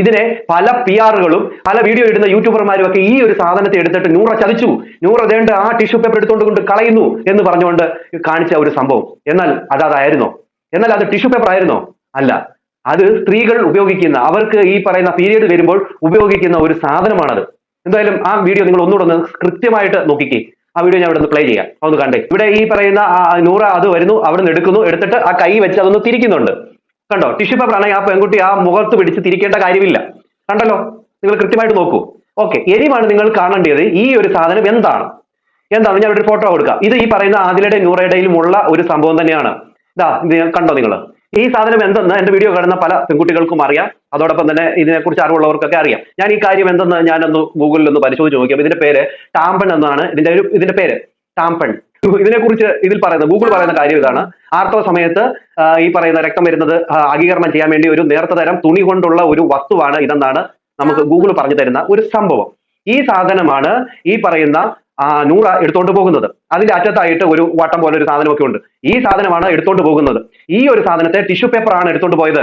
ഇതിനെ പല പി ആറുകളും പല വീഡിയോ ഇടുന്ന യൂട്യൂബർമാരും ഒക്കെ ഈ ഒരു സാധനത്തെ എടുത്തിട്ട് നൂറ ചതിച്ചു. നൂറ ദേണ്ട ആ ടിഷ്യൂ പേപ്പർ എടുത്തുകൊണ്ട് കൊണ്ട് കളയുന്നു എന്ന് പറഞ്ഞുകൊണ്ട് കാണിച്ച ഒരു സംഭവം. എന്നാൽ അത് അതായിരുന്നോ എന്നാൽ അത് ടിഷ്യൂ പേപ്പർ ആയിരുന്നോ? അല്ല. അത് സ്ത്രീകൾ ഉപയോഗിക്കുന്ന അവർക്ക് ഈ പറയുന്ന പീരീഡ് വരുമ്പോൾ ഉപയോഗിക്കുന്ന ഒരു സാധനമാണത്. എന്തായാലും ആ വീഡിയോ നിങ്ങൾ ഒന്നുകൂടെ ഒന്ന് കൃത്യമായിട്ട് നോക്കിക്കേ. ആ വീഡിയോ ഞാൻ ഇവിടെ നിന്ന് പ്ലേ ചെയ്യാം. ഒന്ന് കണ്ടേ. ഇവിടെ ഈ പറയുന്ന ആ നൂറ അത് വരുന്നു അവിടെ നിന്ന് എടുക്കുന്നു എടുത്തിട്ട് ആ കൈ വെച്ച് അതൊന്ന് തിരിക്കുന്നുണ്ട്. കണ്ടോ? ടിഷ്യൂ പേപ്പർ ആണെങ്കിൽ ആ പെൺകുട്ടി ആ മുഖത്ത് പിടിച്ച് തിരിക്കേണ്ട കാര്യമില്ല. കണ്ടല്ലോ? നിങ്ങൾ കൃത്യമായിട്ട് നോക്കൂ. ഓക്കെ ഇനിയുമാണ് നിങ്ങൾ കാണേണ്ടത് ഈ ഒരു സാധനം എന്താണ്? എന്താണ്? ഞാൻ ഒരു ഫോട്ടോ കൊടുക്കാം. ഇത് ഈ പറയുന്ന ആദിലയുടെ നൂറയുടെയിലും ഉള്ള ഒരു സംഭവം തന്നെയാണ്. ഇതാ കണ്ടോ നിങ്ങൾ? ഈ സാധനം എന്തെന്ന് എന്റെ വീഡിയോ കാണുന്ന പല പെൺകുട്ടികൾക്കും അറിയാം. അതോടൊപ്പം തന്നെ ഇതിനെക്കുറിച്ച് അറിവുള്ളവർക്കൊക്കെ അറിയാം. ഞാൻ ഈ കാര്യം എന്തെന്ന് ഞാനൊന്ന് ഗൂഗിളിൽ ഒന്ന് പരിശോധിച്ച് നോക്കിയപ്പോൾ ഇതിന്റെ പേര് ടാമ്പൺ എന്നാണ്. ഇതിന്റെ ഒരു ഇതിന്റെ പേര് ടാമ്പൺ ഇതിനെക്കുറിച്ച് ഇതിൽ പറയുന്നത് ഗൂഗിൾ പറയുന്ന കാര്യം ഇതാണ്. ആർത്തവ സമയത്ത് ഈ പറയുന്ന രക്തം വരുന്നത് അംഗീകരണം ആഗീകരണം ചെയ്യാൻ വേണ്ടി ഒരു നേർത്ത തരം തുണി കൊണ്ടുള്ള ഒരു വസ്തുവാണ് ഇതെന്നാണ് നമുക്ക് ഗൂഗിൾ പറഞ്ഞു തരുന്ന ഒരു സംഭവം. ഈ സാധനമാണ് ഈ പറയുന്ന ആ, നൂറ എടുത്തോണ്ട് പോകുന്നത്. അതിന്റെ അറ്റത്തായിട്ട് ഒരു വട്ടം പോലെ ഒരു സാധനമൊക്കെ ഉണ്ട്. ഈ സാധനമാണ് എടുത്തോണ്ട് പോകുന്നത്. ഈ ഒരു സാധനത്തെ ടിഷ്യൂ പേപ്പർ ആണ് എടുത്തോണ്ട് പോയത്.